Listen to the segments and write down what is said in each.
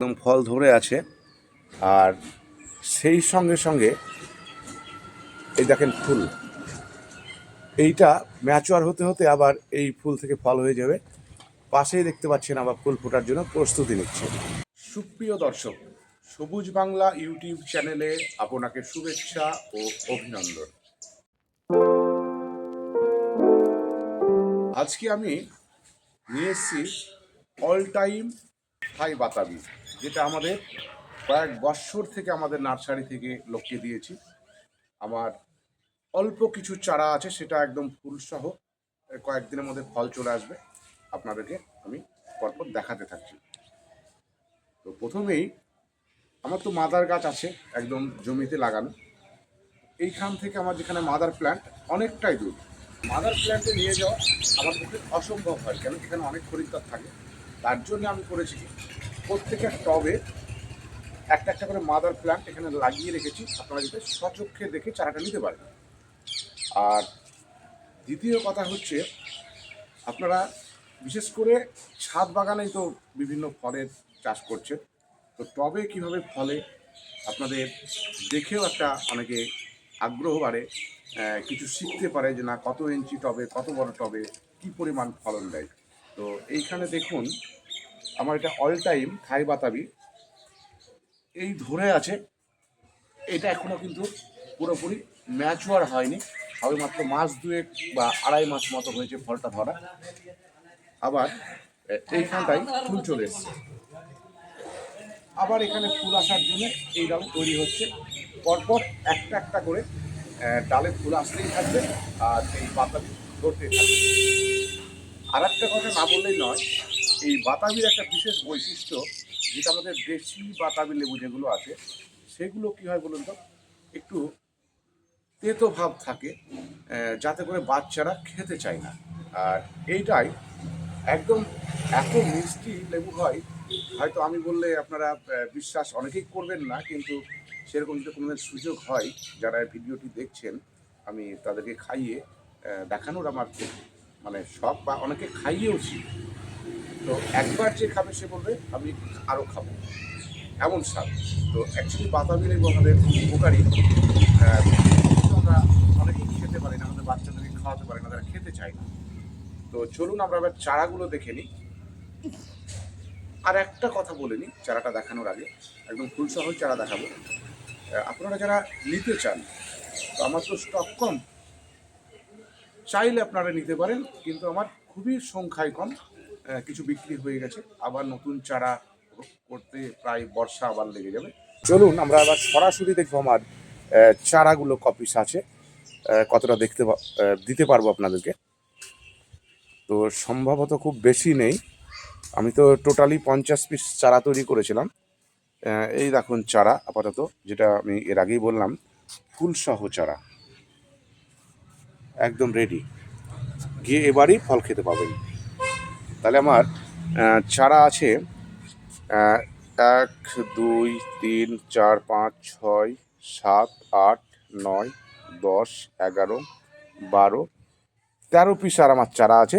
একদম ফল ধরে আছে। আর সেই সঙ্গে সঙ্গে এই দেখেন ফুল। এইটা ম্যাচুয়ার হতে হতে আবার এই ফুল থেকে ফল হয়ে যাবে। পাশেই দেখতে পাচ্ছেন আবার ফুল ফোটার জন্য প্রস্তুতি নিচ্ছে। সুপ্রিয় দর্শক, সবুজ বাংলা ইউটিউব চ্যানেলে আপনাকে শুভেচ্ছা ও অভিনন্দন। আজকে আমি নিয়ে এসেছি অল টাইম হাই বাতাবি। যেটা আমাদের কয়েক বৎসর থেকে আমাদের নার্সারি থেকে লোককে দিয়েছি। আমার অল্প কিছু চারা আছে, সেটা একদম ফুলসহ কয়েকদিনের মধ্যে ফল চলে আসবে। আপনাদেরকে আমি পরপর দেখাতে থাকছি। তো প্রথমেই আমার তো মাদার গাছ আছে, একদম জমিতে লাগানো। এইখান থেকে আমার যেখানে মাদার প্ল্যান্ট, অনেকটাই দূর। মাদার প্ল্যান্টে নিয়ে যাওয়া আমার পক্ষে অসম্ভব হয়, কেন? এখানে অনেক খরিদ্দার থাকে। তার জন্য আমি করেছি প্রত্যেকের টবে একটা একটা করে মাদার প্ল্যান্ট এখানে লাগিয়ে রেখেছি। আপনারা যাতে সচক্ষে দেখে চারাটা নিতে পারেন। আর দ্বিতীয় কথা হচ্ছে, আপনারা বিশেষ করে ছাদ বাগানেই তো বিভিন্ন ফলের চাষ করছে তো টবে কীভাবে ফলে আপনাদের দেখেও একটা অনেকে আগ্রহ বাড়ে কিছু শিখতে পারে যে না কত ইঞ্চি টবে, কত বড় টবে, কি পরিমাণ ফলন দেয়। তো এইখানে দেখুন আমার এটা অল টাইম থাই বাতাবি এই ধরে আছে, এটা এখনও কিন্তু পুরোপুরি ম্যাচুয়ার হয়নি। সবে মাত্র মাস দুয়েক বা আড়াই মাস মতো হয়েছে ফলটা ধরা। আবার এইখানটাই ফুল চলে এসছে। আবার এখানে ফুল আসার জন্য এই ডাল তৈরি হচ্ছে। পরপর একটা একটা করে ডালে ফুল আসতেই থাকবে আর এই পাতা ধরতেই থাকবে। আর একটা কথা না বললেই নয় এই বাতাবির একটা বিশেষ বৈশিষ্ট্য, যেটা আমাদের দেশি বাতাবি লেবু যেগুলো আছে, সেগুলো কি হয় বলুন তো? একটু তেতো ভাব থাকে যাতে করে বাচ্চারা খেতে চায় না। আর এইটাই একদম এত মিষ্টি লেবু হয়, হয়তো আমি বললে আপনারা বিশ্বাস অনেকেই করবেন না, কিন্তু সেরকম যদি কোনো সুযোগ হয়, যারা ভিডিওটি দেখছেন, আমি তাদেরকে খাইয়ে দেখানোর আমার মানে শখ, বা অনেকে খাইয়েওছি। তো একবার যে খাবে সে বলবে, আমি আরও খাব। এমন স্বাদ। তো অ্যাকচুয়ালি বাতাবি লেবু আমাদের খুব উপকারী আমরা অনেকেই খেতে পারি না, আমাদের বাচ্চাদেরকে খাওয়াতে পারি না, তারা খেতে চায় না। তো চলুন আমরা এবার চারাগুলো দেখে নিই। আর একটা কথা বলে নিই, চারাটা দেখানোর আগে। একদম ফুলসহ চারা দেখাবো। আপনারা যারা নিতে চান, তো আমার তো স্টক কম। চাইলে আপনারা নিতে পারেন, কিন্তু আমার খুবই সংখ্যায় কম। কিছু বিক্রি হয়ে গেছে। আবার নতুন চারা করতে প্রায় বর্ষা আবার লেগে যাবে। চলুন, আমরা আবার সরাসরি দেখব আমার চারাগুলো কপিস আছে। কতটা দেখতে দিতে পারব আপনাদেরকে। তো সম্ভবত খুব বেশি নেই। আমি তো টোটালি পঞ্চাশ পিস চারা তৈরি করেছিলাম। এই দেখুন চারা, আপাতত, যেটা আমি এর আগেই বললাম, ফুলসহ চারা। একদম রেডি গিয়ে এবারই ফল খেতে পাবেন। তাহলে আমার চারা আছে এক, দুই, তিন, চার, পাঁচ, ছয়, সাত, আট, নয়, দশ, এগারো, বারো, তেরো পিস আর আমার চারা আছে।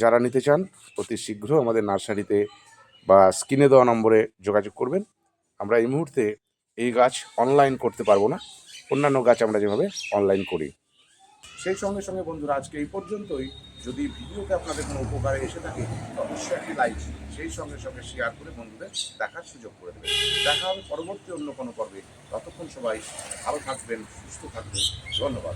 যারা নিতে চান, অতি শীঘ্র আমাদের নার্সারিতে বা স্ক্রিনে দেওয়া নম্বরে যোগাযোগ করবেন। আমরা এই মুহূর্তে এই গাছ অনলাইন করতে পারব না। অন্যান্য গাছ আমরা যেভাবে অনলাইন করি। সেই সঙ্গে সঙ্গে বন্ধুরা, আজকে এই পর্যন্তই। যদি ভিডিওতে আপনাদের কোনো উপকারে এসে থাকে অবশ্যই একটি লাইক সেই সঙ্গে সঙ্গে শেয়ার করে বন্ধুদের দেখার সুযোগ করে দেবেন। দেখা হবে পরবর্তী অন্য কোনো পর্বে। ততক্ষণ সবাই ভালো থাকবেন, সুস্থ থাকবেন। ধন্যবাদ।